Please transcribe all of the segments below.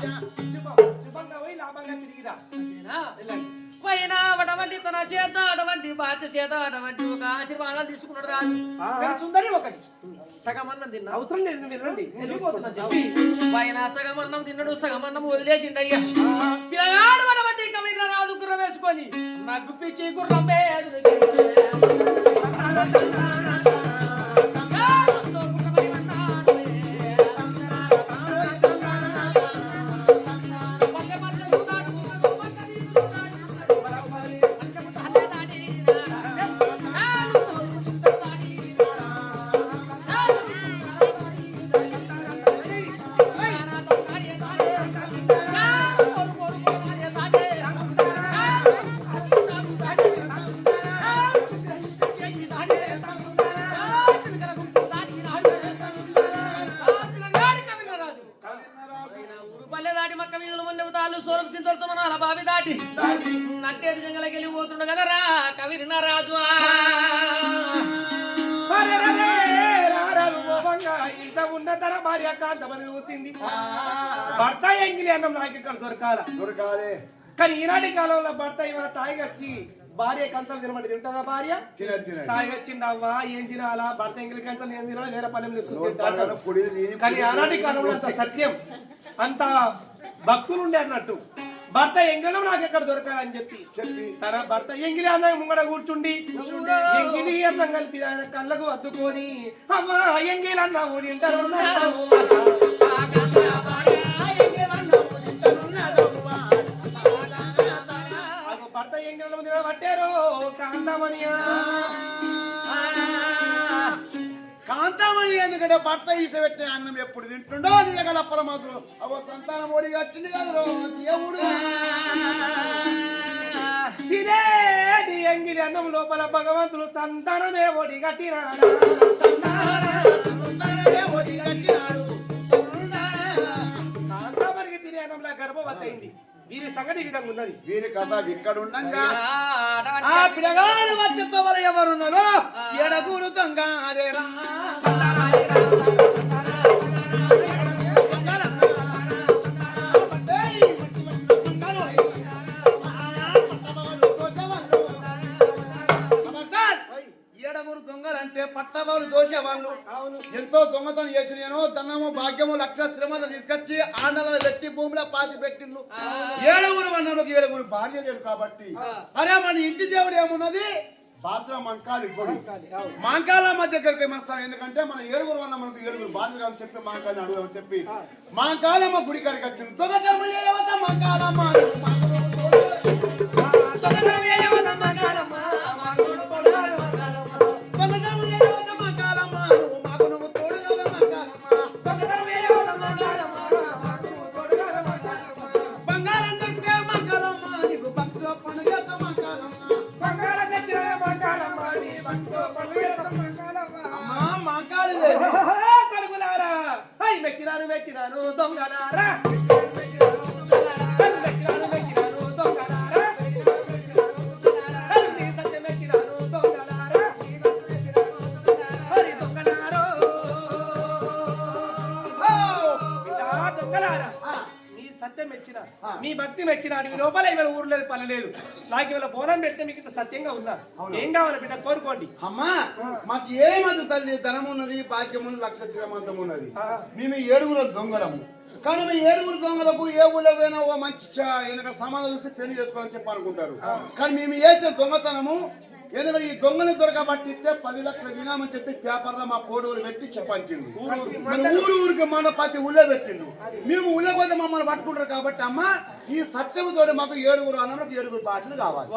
శుభంగా పోయి లాభంగా తిరిగిరా. పైన అటువంటి తన చేత అటువంటి బాధ్య చేత అటువంటి ఒక ఆశీర్వాదాలు తీసుకున్నాడు రాజు. సుందరి ఒకటి. సగమన్నం తిన్నా. అవసరం లేదు. చెప్పి. పైన సగమన్నం తిన్నాడు సగమన్నం వదిలేసిండు అయ్యా పిల్లగాడు అటువంటి కవిర రాజు గుర్రం వేసుకొని నాకు పిచ్చి గుర్రం బావి దాటి నట్టేటి జంగలకి వెళ్ళిపోతుండ కవిరిన రాజు అరే రే రే, రారాలు మోహంగా ఇంత ఉన్నతన భార్య కాంతమని చూసింది భర్త ఎంగిలి అన్నం నాకు ఇక్కడ దొరకాల. దొరకాలే. కానీ ఈనాటి కాలంలో భర్త ఇవాళ తాయిగచ్చి భార్య కంచలు తినమంటే తింటుందా భార్య? తాయిగచ్చిండు అవ్వా ఏం తినాలా? భర్త ఎంగిలి కంచలు ఏం తినాలా? వేరే పల్లెం తీసుకుని తిని కానీ ఆనాటి కాలంలో అంత సత్యం. అంత భక్తులు ఉండే అన్నట్టు. భర్త ఎంగళం నాకు ఎక్కడ దొరకాలని చెప్పి. చెప్పి. తన భర్త ఎంగిలి అన్నం ముంగడ కూర్చుండి. ఎంగిలి అన్నం కలిపి ఆయన కళ్ళకు అద్దుకొని అమ్మా ఎంగిలి అన్న ఊడింటారు కాంతామణి ఎందుకంటే భర్త ఈస అన్నం ఎప్పుడు తింటుండో నీగల పరమాత్ముడు. అవో సంతానం ఓడి కట్టింది కదా దేవుడు. తినేటి ఎంగిలి అన్నం లోపల భగవంతుడు సంతానమే ఓడి కట్టినాడు కాంతామణికి తినే అన్నంలో గర్భవతి అయింది. వీరి సంగతి ఈ విధంగా ఉన్నది. వీరి కథ ఇక్కడ ఉండంగా ఆ పిల్లగాడు మధ్యతో ఎవరున్నారో? ఎడగూరు దొంగ దొంగలంటే పట్టవాళ్ళు దోషేవాళ్ళు. అవును. ఎంతో దొంగతనం చేసి నేను ధనము భాగ్యము లక్ష శ్రమత తీసుకొచ్చి ఆండలను పెట్టి భూమిలో పాతి పెట్టిండ్రు ఏడుగురు వన్నలకు ఏడుగురు భార్య లేరు కాబట్టి అరే మన ఇంటి దేవుడు ఏమున్నది? బాత్ర మంకాలి మధ్య దగ్గరికి వస్తాం ఎందుకంటే మన ఏడుగురు వల్ల మనకు ఏడుగురు భార్య కాదు చెప్పి మాంకాలని అడుగుదామని చెప్పి మాంకాలమ్మ గుడి కాడికి వచ్చింది దొంగతనం మాంకాలమ్మ. కడుగులారా ఐ మెక్కినాను దొంగలారా మీ భక్తి మెచ్చిన అడిగి లోపల లేదు పని లేదు. నాకు ఇవాళ బోనం పెడితే మీకు ఇంత సత్యంగా ఉన్నా ఏం కావాలి బిడ్డ? కోరుకోండి. అమ్మా మాకు ఏమదు తల్లి ధనం ఉన్నది భాగ్యం ఉన్నది లక్ష శ్రీమంతం ఉన్నది? మేము ఏడుగురు దొంగలము. కానీ మీ ఏడుగురు దొంగలకు ఏ ఊళ్ళో పోయినా ఓ మంచి వెనక సమాధానం చూసి పెళ్ళి చేసుకోవాలని చెప్పి అనుకుంటారు. కానీ మేము చేసిన దొంగతనము ఎందుకంటే ఈ దొంగలు దొరకబట్టి ఇస్తే పది లక్షలు వినామని చెప్పి పేపర్లో మా ఫోటోలు పెట్టి చెప్పించిండు ఊరు ఊరికి మన ప్రతి ఊళ్ళో పెట్టిండు. మేము ఊళ్ళో పోతే మమ్మల్ని పట్టుకుంటారు కాబట్టి అమ్మ ఈ సత్యముతో మాకు ఏడుగురు అన్నలకు ఏడుగురు భాషలు కావాలి.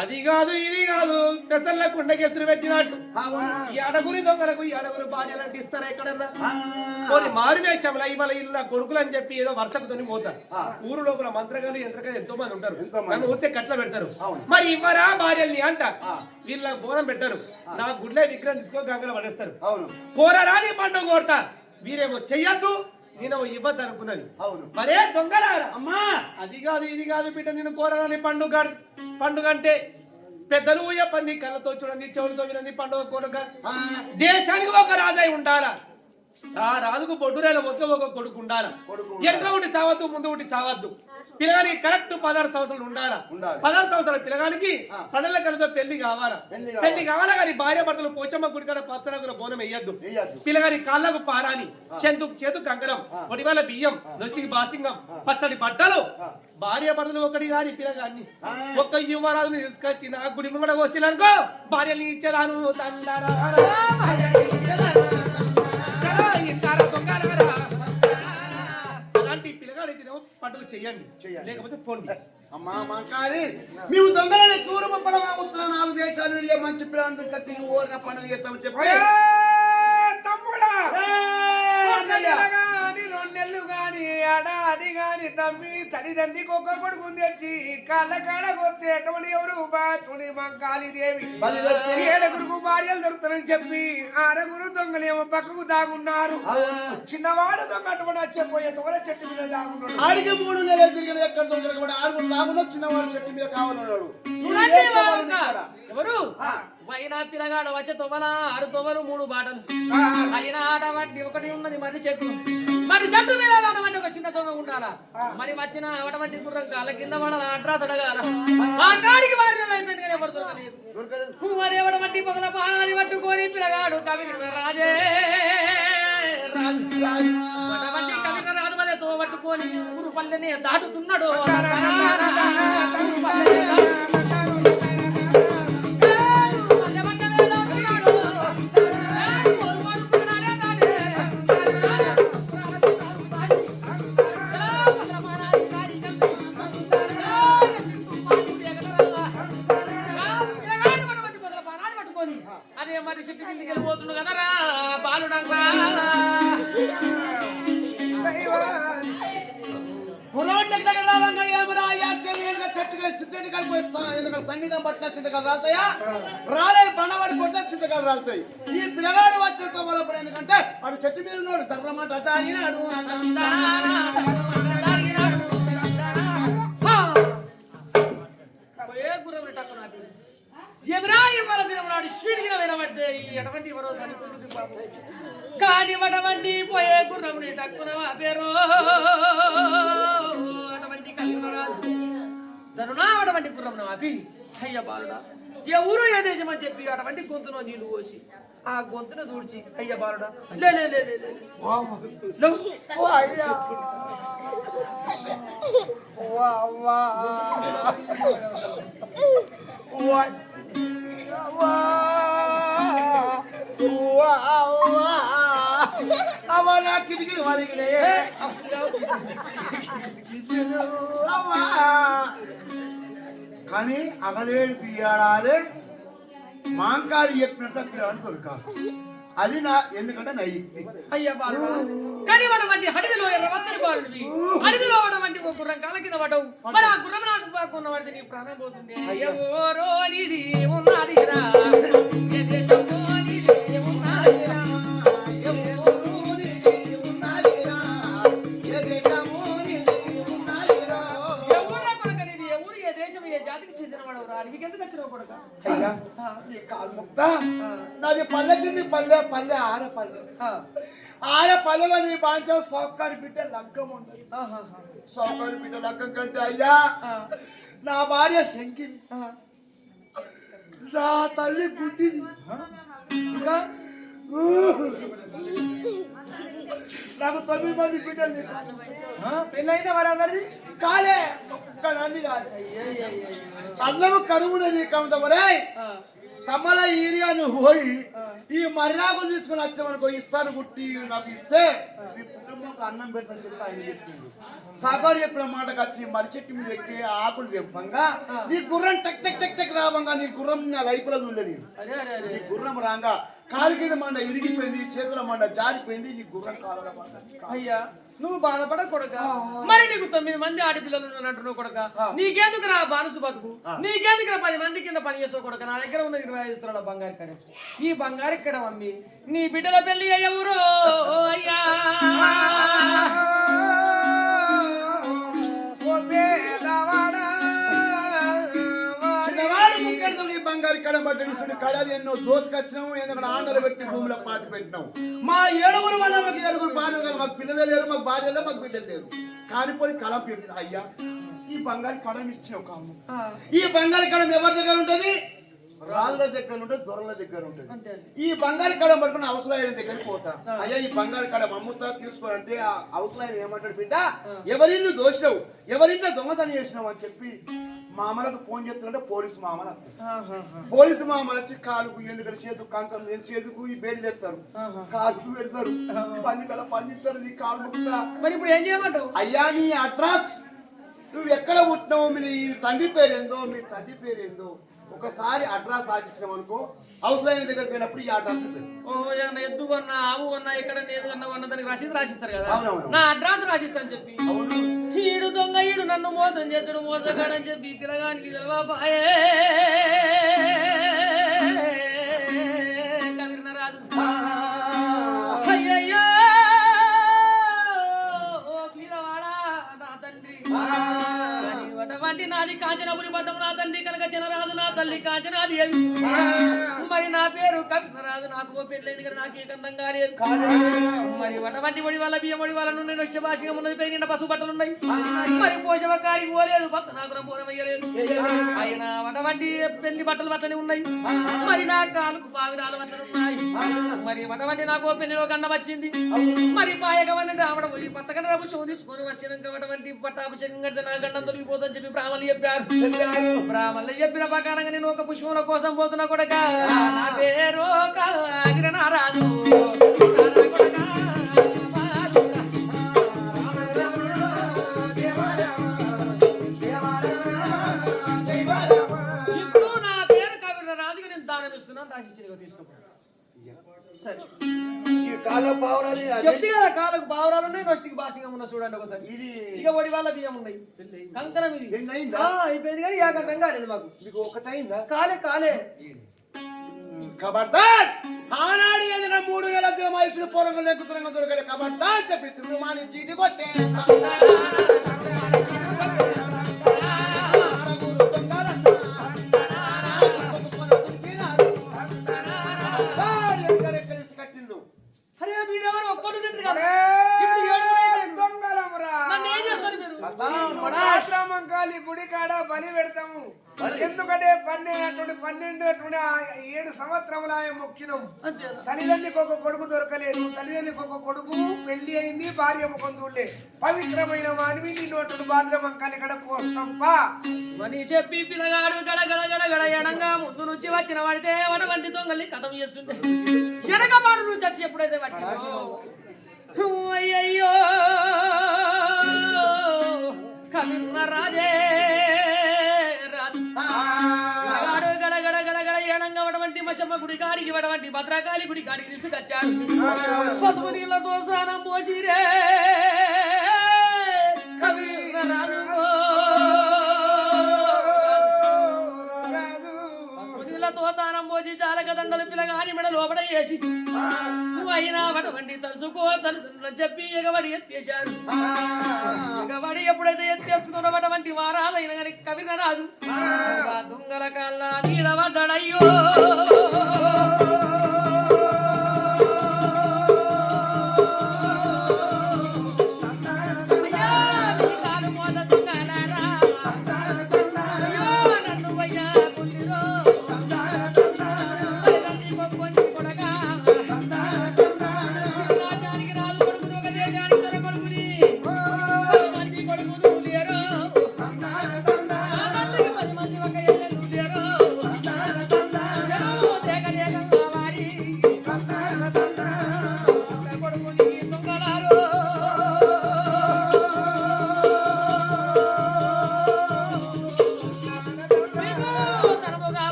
అది కాదు ఇది కాదు. పెసర్ల కుండకేసులు పెట్టినట్టు? ఈ అడగురి దొంగలకు ఈ అడగురు భార్యలు అంటే ఇస్తారా ఎక్కడన్నా. కొన్ని మారు వేషంలో ఇవాళ ఇల్లు కొడుకులు అని చెప్పి ఏదో వరుసకు తొని పోతారు. ఊరు లోపల మంత్రగాలు యంత్రగాలు ఎంతో మంది ఉంటారు. నన్ను వస్తే కట్ల పెడతారు. మరి ఇవ్వరా భార్యల్ని అంట. వీళ్ళ బోనం పెట్టారు. నా గుడ్లే విగ్రహం తీసుకో గంగలో పడేస్తారు. కోరరాని పండుగ కోరతా. వీరేమో చెయ్యొద్దు. నేనేమో ఇవ్వద్దు అనుకున్నది అవును. మరే దొంగలారా? అమ్మా! అది కాదు ఇది కాదు బిడ్డ నేను కోరని పండుగ. పండుగ అంటే పెద్దలు చెప్పండి కళ్ళతో చూడండి చెవులతో వినండి పండుగ కోరక ఆ, దేశానికి ఒక రాజాయి ఉండాలా? ఆ రాజుకు బొడ్డురేల ఒకే ఒక కొడుకు ఉండాల? కొడుకు వెనక ఒకటి చావద్దు ముందు ఒకటి చావద్దు. పిల్లగానికి కరెక్ట్ పదహారు సంవత్సరాలు ఉండాలా. పదహారు సంవత్సరాల పిల్లగానికి పండల కలితో పెళ్ళి కావాలా పెళ్ళి కావాలి. కానీ భార్య భర్తలు పోచమ్మ గుడికాడ పచ్చనగుల బోనం వేయద్దు. పిల్లగాని కాళ్ళకు పారాని చెందు చేతు కంకరం ఒడివాల బియ్యం నొచ్చికి బాసింగం పచ్చడి బట్టలు భార్య భర్తలు ఒకటి కాని పిల్లగాన్ని ఒక్క యువరాజుని తీసుకొచ్చి నా గుడి ముంగడ వచ్చిననుకో భార్యని ఇచ్చేదాను చెయ్యండి చెయ్యండి. లేకపోతే పోండి. అమ్మా మంకారి మేము దొంగలని తూర్పు పడవ ఉత్తర నాలుగు దేశాలు తిరిగే మంచి పిల్లలు కట్టి ఓరిన పనులు చేస్తామని చెప్పి. తమ్ముడా! అన్నయ్య. రెండు నెలలు గాని ఏడాది గాని తమ్మి తల్లిదండ్రికి ఒక్క కొడుకు తెచ్చి కళ్ళ కాడ కొస్తే ఎటువంటి ఎవరు? బాటుని మంకాలి దేవి. ఏడుగురుకు భార్యలు దొరుకుతారని చెప్పి ఆరుగురు దొంగలేమో పక్కకు దాగున్నారు. చిన్నవాడు దొంగ అటువంటి వచ్చేపోయే తోల చెట్టు మీద దాగున్నాడు. ఆడికి మూడు నెలలు తిరిగిన ఎక్కడ దొంగలు కూడా ఆరుగురు లాభంలో చిన్నవాడు చెట్టు మీద కావాలన్నాడు. ఎవరు? వైనా తిరగాడు వచ్చే తొవ్వల ఆరు తొవ్వలు మూడు బాటలు. అయినా అటువంటి ఒకటి ఉన్నది మరి చెట్టు. మరి చెట్టు మీద అటువంటి ఒక చిన్న దొంగ ఉండాలా? మరి వచ్చిన అటువంటి గుర్రం కాళ్ళ కింద పడాల అడ్రస్ అడగాల? ఆ కాడికి వారి అయిపోయింది కానీ ఎవరు దొరకలేదు? మరి ఎవడమంటి పొదల పానాన్ని పట్టుకొని పిల్లగాడు కవి రాజే. రాజు కవి కవిత రాజు తో పట్టుకొని ఊరు పల్లెని దాటుతున్నాడు. తెలియదుగా చెట్టుగా చిత్తని పోయి ఎందుకంటే సంగీతం పట్టిన చింతకాలు రాస్తాయా? రాలే బండవాడి కొడితే చింతకాలు రాస్తాయి. ఈ పిల్లగాడు వచ్చిన వల్ల ఎందుకంటే అటు చెట్టు మీద ఉన్నాడు చర్రమాట అచారినాడు కాని వడవండి పోయే గుర్రముని టక్కున పేరు. ధనునా అటువంటి గుర్రమున అపి అయ్య బాలుడా. ఏ ఊరు ఏ దేశం అని చెప్పి అటువంటి గొంతులో నీళ్ళు పోసి ఆ గొంతును దూడ్చి అయ్య బాలుడా. లే లే లే లే. లేవు. అవనా కిటికీలు వరిగినే అవ్వా. కానీ అగలేడు పియ్యాడాలే మాంకారి చెప్పినట్టు పిల్లవాడు దొరకాలి అది నా ఎందుకంటే నా యుక్తి. అయ్య బాలుడా కానీ వాడవంటి అడవిలో ఎర్రవచ్చని బాలుడివి అడవిలో వాడవంటి ఒక గుర్రం కాల కింద పడవు మరి ఆ గుర్రం నాకు పాకున్న వాడితే నీ ప్రాణం పోతుంది. ఎవరో నీది ఉన్నదిరా. ఏ అయ్యా, నీ కాలు మొక్తా. నాది పల్లె కింది పల్లె పల్లె ఆర పల్లె. ఆర పల్లెలో నీ బాంచం సౌకర్య బిడ్డ లగ్గం ఉండదు సౌకర్య బిడ్డ లగ్గం కంటే అయ్యా నా భార్య శంకిని నా తల్లి పుట్టింది. నాకు తొమ్మిది మంది బిడ్డలు పెళ్ళైతే మరి అందరిది? కాలే ఒక్కదాన్ని కాదు అన్నము కరువులు నీకంత మరే. తమ్మల ఏరియా నువ్వు పోయి ఈ మర్యాదలు తీసుకుని వచ్చామనుకో ఇస్తాను గుట్టి నాకు ఇస్తే మీ కుటుంబంకి అన్నం పెడతాను చెప్పి ఆయన చెప్పింది సాగర్ చెప్పిన మాటకు వచ్చి మర్రి చెట్టు మీద ఎక్కి ఆకులు తెంపంగా నీ గుర్రం టక్ టక్ టక్ టక్ రావంగా నీ గుర్రం నా లైఫ్లో చూడలేదు. నీ గుర్రం రాగా కాలు కింద మండ ఇరిగిపోయింది చేతుల మండ జారిపోయింది నీ గుర్రం కాళ్ళ మండ. అయ్యా నువ్వు బాధపడ కొడక. మరి నీకు తొమ్మిది మంది ఆడపిల్లలు ఉన్నట్టు కొడక. నీకెందుకు రా బానసు బతుకు? నీకెందుకు రా పది మంది కింద పని చేసే కొడక? నా దగ్గర ఉన్న ఇరవై ఐదు తులాల బంగారు కడ ఈ బంగారు ఇక్కడ మమ్మీ? నీ బిడ్డల పెళ్ళి అయ్యవురో అయ్యా. ముక్కడితో ఈ బంగారు కడ కడాలి ఎన్నో దోసుకొచ్చినాము ఎందుకంటే ఆండలు పెట్టి భూమిలో పాతి పెట్టినాం మా ఏడుగురు వల్ల మాకు ఏడుగురు భార్య కాదు మాకు పిల్లలే లేరు మాకు భార్య లేరు మాకు బిడ్డలు లేరు. కానీ పోయి కళం పెట్టిన అయ్యా ఈ బంగారు కళం ఇచ్చినావు కాము. ఈ బంగారు కళం ఎవరి దగ్గర ఉంటది? రాజుల దగ్గర ఉంటుంది దొరల దగ్గర ఉంటుంది. ఈ బంగారు కళం పట్టుకుని అవసరమైన దగ్గరికి పోతా. అయ్యా ఈ బంగారు కళం అమ్ముతా తీసుకోరంటే ఆ అవసరమైన ఏమంటాడు బిడ్డ ఎవరిల్లు దోషినావు? ఎవరింట్లో దొంగతనం చేసినావు? అని చెప్పి మామలకు ఫోన్ చేస్తుంటే పోలీసు మామలు. పోలీసు మామలు వచ్చి కాలుకు ఎందుకంటే చేతుకు కంకం నేను చేతుకు ఈ బేడి తెస్తారు కాలుకు పెడతారు. పని కల పండిస్తారు నీ కాలు మరి ఇప్పుడు ఏం చేయమంటావు? అయ్యా నీ అడ్రస్ నువ్వు ఎక్కడ పుట్టినావు? మీ తండ్రి పేరు ఏందో మీ తండ్రి పేరు ఏందో ఒకసారి అడ్రస్ సాధించడం అనుకో అవసరమైన దగ్గర పోయినప్పుడు ఈ అడ్రస్ ఎద్దు కొన్నా ఆవు కొన్నా ఎక్కడ నేదు కొన్నా కొన్నా దానికి రసీదు రాసిస్తారు కదా. నా అడ్రస్ రాసిస్తాను చెప్పి. ఈడు దొంగ ఈడు నన్ను మోసం చేసాడు మోసగాడని చెప్పి పిలగానికి తెలవబాయే. అని నాది కాంచనపురి పట్టం నా తల్లి కనుక చినరాదు నా తల్లి కాంచనాది అవి మరి నా పేరు కవినరాదు నాకు ఓ పెళ్ళైంది కానీ నాకు ఏ కాలేదు మరి వటవంటి ఒడి వల్ల బియ్యం ఒడి వల్ల నుండి నష్ట భాషగా ఉన్నది పేరు నిండా పశు బట్టలు ఉన్నాయి. మరి పోషవకారి పోలేదు పచ్చ నాకు పోనమయ్యలేదు ఆయన వటవంటి పెళ్ళి బట్టలు అట్లనే ఉన్నాయి. మరి నా కాలుకు పావిరాలు బట్టలు ఉన్నాయి. మరి వటవంటి నాకు పెళ్ళిలో గండం వచ్చింది. మరి పాయకమని రావడం పచ్చకన్న పచ్చగన రవ్వు తీసుకొని వచ్చినాక వంటి పట్టాభిషేకం కడితే నా గండం తొలగిపోతుందని చెప్పి బ్రాహ్మణులు చెప్పారు. బ్రాహ్మణులు చెప్పిన ప్రకారంగా నేను ఒక పుష్పముల కోసం పోతున్నా కొడక. నా పేరు కాగిరనారాజు ఇప్పుడు నా పేరు నేను దానం ఇస్తున్నాను రాసిచ్చినగా తీసుకున్నాను సరే ఈ కాళ్ళ పావురాలు. చెప్తే కదా కాళ్ళకు బావరాలు ఉన్నాయి నొట్టికి బాసిగా ఉన్న చూడండి ఒకసారి. ఇది ఇక ఒడి వాళ్ళ బియ్యం ఉన్నాయి. కంకణం ఇది. అయిపోయింది కానీ ఏకంగా కాలేదు మాకు. మీకు ఒకటైందా కాలే కాలే. కబడ్డార్ ఆనాడు ఏదైనా మూడు వేల దినమాయుషుడు పూర్వంగా లెక్కుతురంగా దొరకలే కబడ్డార్ చెప్పి తిరుమాని చీటి కొట్టే. కొడుకు దొరకలేదు. తల్లిదండ్రికి ఒక కొడుకు పెళ్ళి అయింది భార్య ముఖం చూడలే పవిత్రమైన మానవి నిన్ను అటువంటి భాద్ర మంకాళి కడ కోసంపా మని చెప్పి పిల్లగాడు గడ గడ గడ గడ ఎడంగా ముందు నుంచి వచ్చిన వాడితే వాడ వంటి దొంగల్ని కథం చేస్తుండే. వెనక పాడు నుంచి వచ్చి ఎప్పుడైతే అయ్యయ్యో కవిన్న రాజే రాజు మచ్చమ్మ గుడి కాడికి వడవంటి భద్రకాళి గుడి కాడికి తీసుకొచ్చారు. పసుపు నీళ్ళతో స్నానం పోసిరే. కవిన్న రాజు. పశువులతో తానం పోసి చాలక దండలు పిల్లగాని మెడ లోపల వేసి. నువ్వు అయినా వడవండి తలుసుకో తల్లిదండ్రులు చెప్పి ఎగబడి ఎత్తేశారు. ఎగబడి ఎప్పుడైతే ఎత్తేస్తున్నారో వడవంటి వారాదైన గాని కవిన రాదు దొంగల కళ్ళ మీద పడ్డాడయ్యో.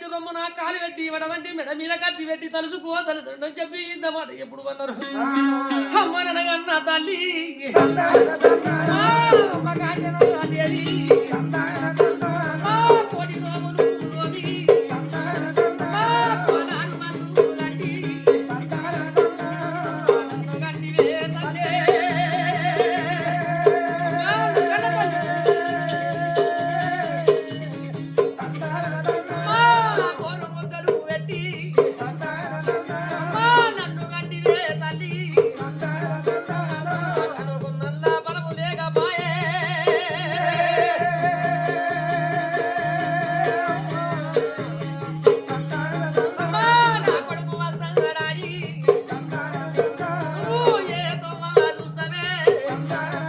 గడ్డి రొమ్మున కాలి పెట్టి ఇవ్వడం మెడ మీద కత్తి పెట్టి తలుసుకో తల్లిదండ్రులు చెప్పి ఇంతమాట ఎప్పుడు అన్నారు? అమ్మనగన్న తల్లి. time.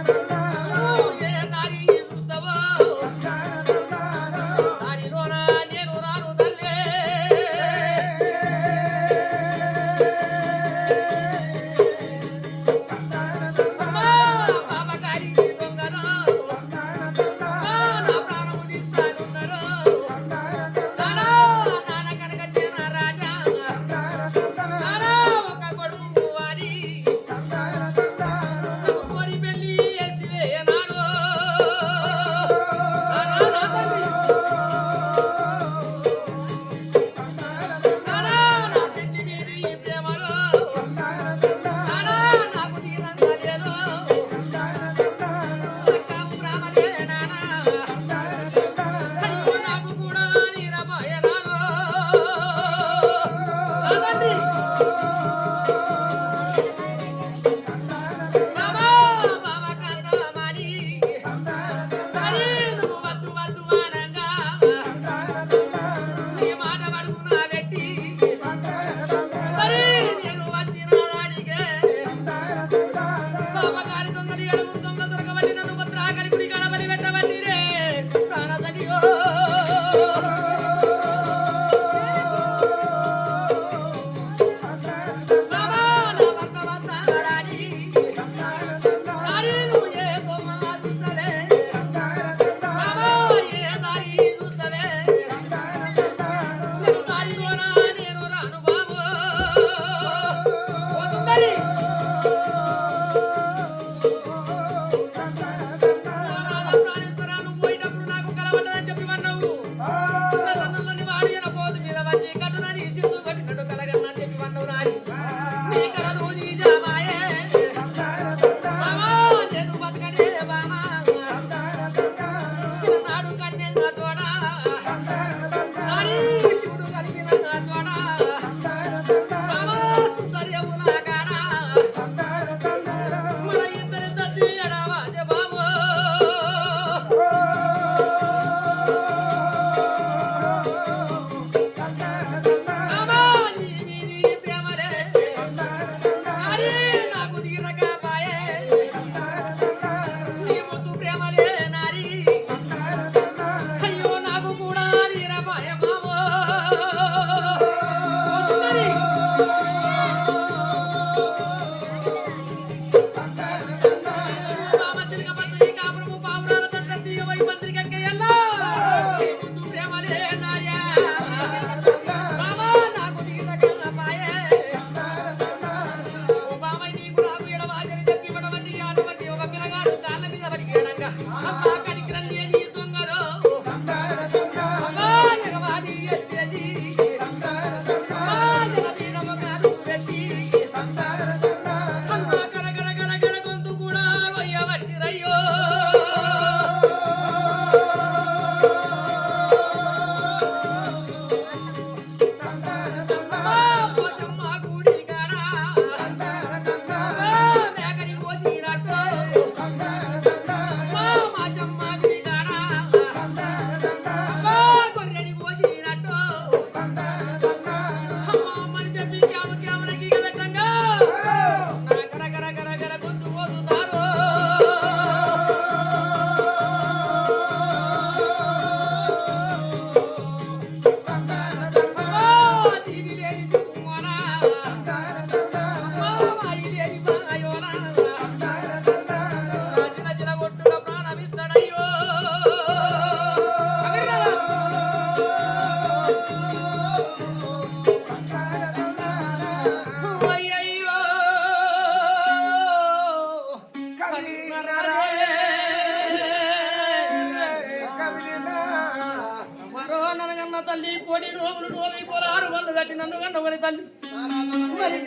మరి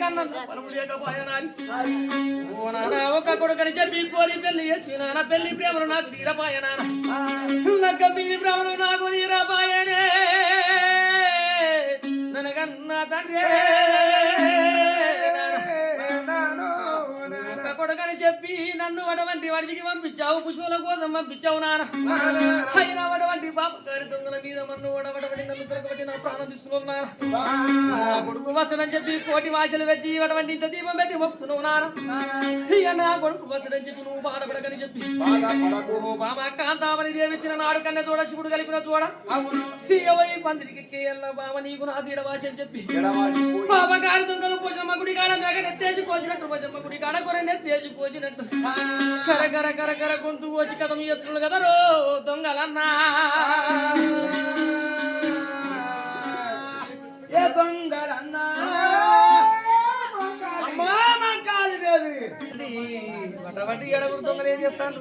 ఓ నాన్న ఒక కొడుకని చెప్పి కోరి పెళ్ళి చేసి నాన్న పెళ్ళి ప్రేమలు నాకు తీరపాయనా నక్క పిల్లి ప్రేమలు నాకు తీరపాయనే ననగన్న తండ్రి. చెప్పి నన్ను వడవంటి వాడికి పంపించావు పుష్పల కోసం పంపించావు నాన్న. అయినా వడవంటి పాప గారి దొంగల మీద మన్ను వడవడబడి నన్ను దొరకబట్టి నా ప్రాణం తీసుకున్నాను కొడుకు వసడని చెప్పి కోటి వాసలు పెట్టి వడవంటి ఇంత దీపం పెట్టి మొక్కుతున్నావు నాన్న. ఇక నా కొడుకు వసడని చెప్పి నువ్వు బాధపడకని చెప్పి. బామ కాంతామని దేవిచ్చిన నాడు కన్నా చూడ శివుడు కలిపిన చూడ తీయవై పందిరికి కేయల్ల బామ నీకు నా తీడ భాష అని చెప్పి. పాప గారి దొంగలు పోషమ్మ గుడి కాడ మేక నెత్తేసి పోసినట్టు పోషమ్మ గుడి కాడ కొర నెత్తేసి వచ్చినట్టు. కర కర కర కర గొంతు వచ్చి కథం చేస్తున్నాడు కదా రో దొంగలన్నా. ఏ దొంగలన్నా. కాదు దేవి. వటవటి ఎడగురు దొంగలు ఏం చేస్తాను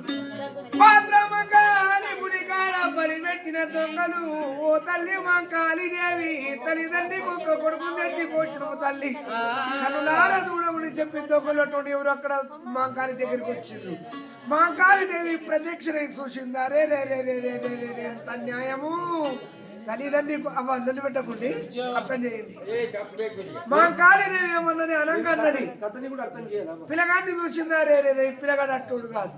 బలిపెట్టిన దొంగలు ఓ తల్లి మంకాలి దేవి తల్లిదండ్రి ఒక్క కొడుకు నెత్తి పోసిన తల్లి. కనులార దూడముని చెప్పి దొంగలు అటువంటి ఎవరు అక్కడ మంకాలి దగ్గరికి వచ్చిండ్రు మంకాలి దేవి ప్రత్యక్ష చూసిందా? రే రే రే రే రే రే రే రే ఎంత న్యాయము తల్లిదండ్రి అవ్వ లొల్లి పెట్టకుండి అర్థం చేయండి. మంకాలి దేవి ఏమన్నది అనంగా అన్నది. పిల్లగాన్ని చూసిందా? రే రే రే పిల్లగాడు అట్టోడు కాదు.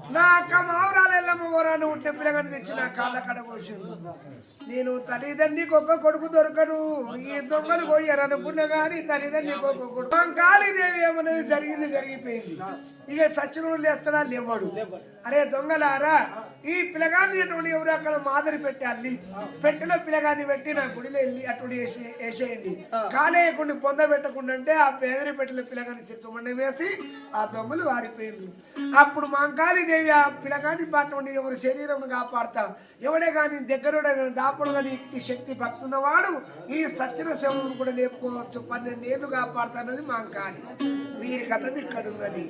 నా అక్క మావరాలు ఎల్లమ్మ ఉంటే పిల్లగాన్ని తెచ్చి నా కాళ్ళ కడ నేను తల్లిదండ్రికి ఒక్క కొడుకు దొరకడు ఈ దొంగలు పోయారు అనుకున్నా కానీ తల్లిదండ్రికి ఒక్క కొడుకు. మా కాళీదేవి ఏమన్నది జరిగింది జరిగిపోయింది. ఇక సచ్చినోడు లేస్తాడా? లేవాడు. అరే దొంగలారా ఈ పిల్లగాన్ని అటువంటి ఎవరు అక్కడ మాదిరి పెట్టి అల్లి పెట్టిన పిల్లగాన్ని పెట్టి నా గుడిలో వెళ్ళి అటువంటి వేసి- వేసేయండి. కాలేయకుండా పొంద పెట్టకుండా అంటే ఆ పేదరి పెట్టిన పిల్లగాన్ని చిత్తమండి వేసి ఆ దొంగలు వారిపోయింది అప్పుడు మాంకాళి దేవి ఆ పిల్లగాని పట్టుండి ఎవరి శరీరం కాపాడతా. ఎవడే కానీ దగ్గర దాపుడు కానీ శక్తి భక్తున్నవాడు ఈ సచ్చిన శవం కూడా లేపుకోవచ్చు. పన్నెండేళ్ళు కాపాడుతున్నది మాంకాళి వీరి కథ ఇక్కడ ఉన్నది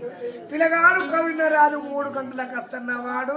పిల్లగాడు కవిన రాదు మూడు గంటలకు వస్తున్నవాడు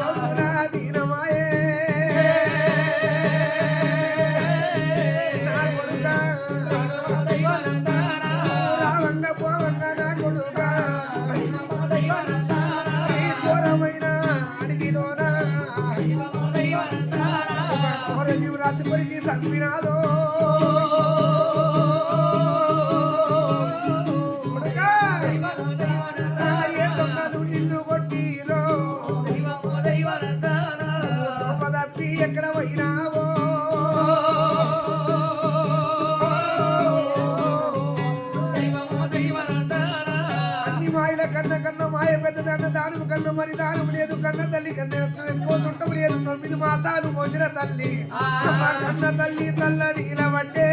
కన్న మరి దానం లేదు కన్న తల్లి కన్న ఎక్కువ చుట్టం లేదు తొమ్మిది మాసాలు మోసిన తల్లి. కన్న తల్లి తల్లని అయ్యా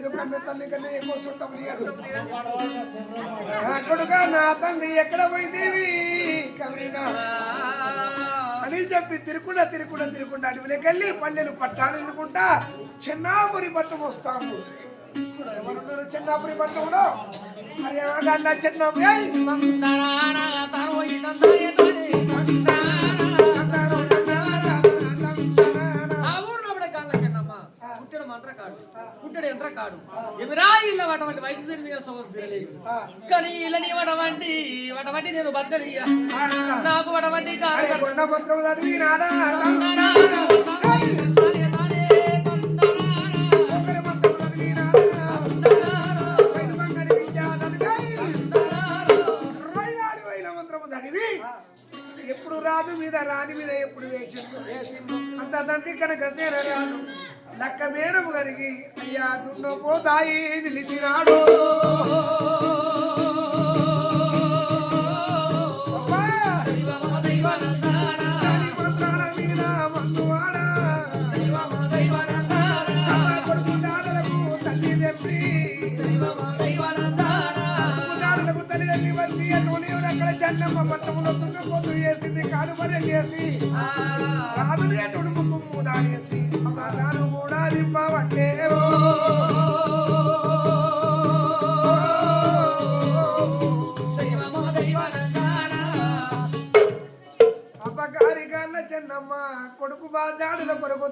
దానం తల్లి కన్నా ఎక్కువ సుట్టం లేదు నా తండ్రి ఎక్కడ పోయిందేవి కవిగా అని చెప్పి తిరుకుండా తిరుకుండా తిరుకుండా అడవిలోకి వెళ్ళి పల్లెలు పట్టాలు తిరుగుకుంటా చిన్నాపురి పట్టం వస్తాము ఎవరున్నారు చిన్నాపురి పట్టంలో మరి ఆగన్న తందనానా తావోయి తందాయ తానే తందనానా ఒకరి మంత్రం చదివి నాడా పైన మంగళి విద్యా చదివి ఇరవై నాలుగు వేల మంత్రము చదివి ఎప్పుడు రాదు మీద రాని మీద ఎప్పుడు వేసిండు అంత తండ్రి కనుక రాదు. లక్క మేనము కరిగి అయ్యా దున్నపోతాయి నిలిచినాడు.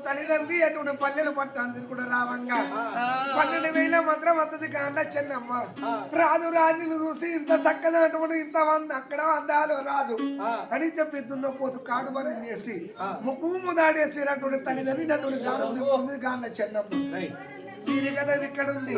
తల్లిదండ్రి అటువంటి పల్లెలు పట్టాను కూడా రావంగా. పన్నెండు వేల మాత్రం వస్తుంది కాళ్ళ చెన్నమ్మ. రాదు రాజును చూసి ఇంత చక్కగా అటువంటి ఇంత వంద అక్కడ వందాలు రాదు. అని చెప్పి దున్నపోతు కాడు మరి చేసి ముక్కు ముదాడేసి అటువంటి తల్లిదండ్రి అటువంటి దాని కాళ్ళ చెన్నమ్మ. మీరు కదా ఇక్కడ ఉంది